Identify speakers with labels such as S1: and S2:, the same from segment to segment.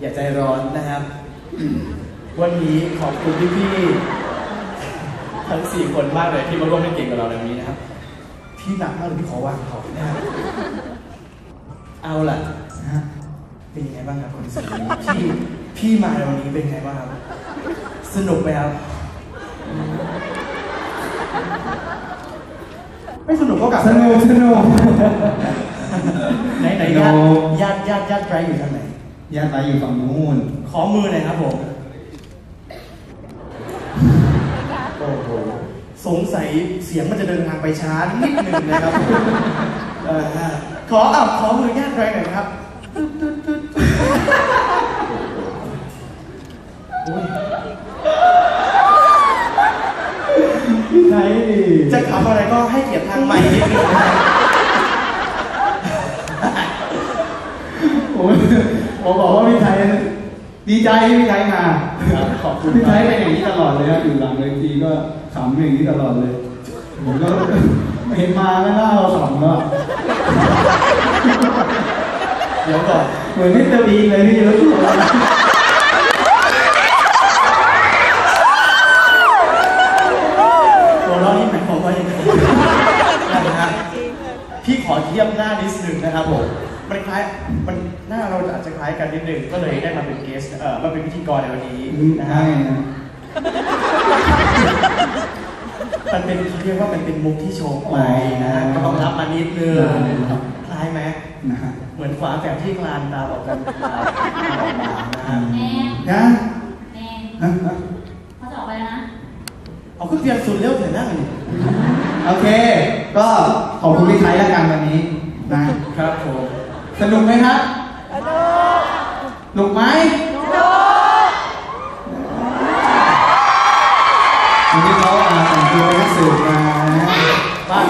S1: อย่าใจร้อนนะครับ วันนี้ขอบคุณพี่ๆทั้งสี่คนมากเลยที่มาร่วมเล่นเกมกับเราในวันนี้นะครับพี่หนักมากเลยพี่ขอวางเขานะครับเอาล่ะนะฮะเป็นยังไงบ้างครับคอนเสิร์ตนี้พี่พี่มาในวันนี้เป็นยังไงบ้างครับสนุกไหมครับไม่สนุกก็กลับ
S2: สนุกสนุก
S1: ไหนไหนญาติญาติญาติญาติไกรอยู่ทางไหน
S2: ญาติไปอยู่ฝั่งนู้น
S1: ขอมือหน่อยครับผม โอ้โหสงสัยเสียงมันจะเดินทางไปช้านิดหนึ่งนะครับผมเออฮะขออะขอมือญาติไกรหน่อยครับตึ๊ดตึ๊ดตึ๊ดตึ๊ดโอ้ย
S2: พี่ไทย
S1: จะทำอะไรก็ให้เกียรติทางใหม่นิดนึงนะครับ
S2: ผมผมบอกว่าพี่ไทย ดีใจที่พี่ไทยมา
S1: ครับขอบคุณ
S2: พี่
S1: ค
S2: ไท
S1: รับ
S2: ยเป็นอย่างนี้ตลอดเลยครับอยู่หลังเวทีก็ขำอย่างนี้ตลอดเลยผมก็เห็นมาก็น่าเราขำแล้ว
S1: เดี๋ยวก่อน
S2: เหมือนมิสเตอร์บีนเลยพี่รู้สึกว่า
S1: ตัวเรานี่หมายความว่ายังไงนะฮะพี่ขอเทียบหน้านิดนึงนะครับผมมันคล้ายมัน หน้าเราอาจจะคล้ายกันนิดนึงก็เลยได้มาเป็นเกสเอ่อมาเป็นพิธีกรในวันนี้นะฮะ
S2: ใช่นะ
S1: มันเป็นเขาเรียกว่ามันเป็นมุกที่โชว์ไปนะฮะก็ต้องรับมานิดนึงคล้ายไหม
S2: นะฮะ
S1: เหมือนฝาแฝดที่คลานตามออกกันตามออกมานะฮะ
S3: แนน
S2: นะ
S3: แนน
S2: นะนะ
S3: เขาจะออกไปแล้วนะ
S1: เอาขึ้นเพียงสุดเร็วเถอะนั่งอยู่
S2: โอเค ก็ขอบคุณพี่ไทยแล้วกันวันนี้นะครับ
S1: ผม
S2: สนุกไหมครับส นุกไหมวันนี้เขาอ่าแต่งตัวเป็นนักสืบมานะ
S1: บ้าน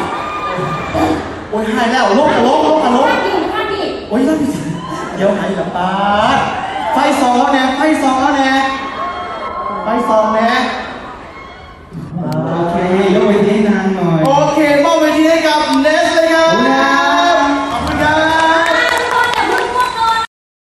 S1: โอ้ยหายแล้วลงลงลงลง
S3: ข้าดิข้าดิ
S1: โอ้ยน่าผิดเดี๋ยวหายหลับตา
S2: ไฟสองแล้วเนี่ยไฟสองแล้ว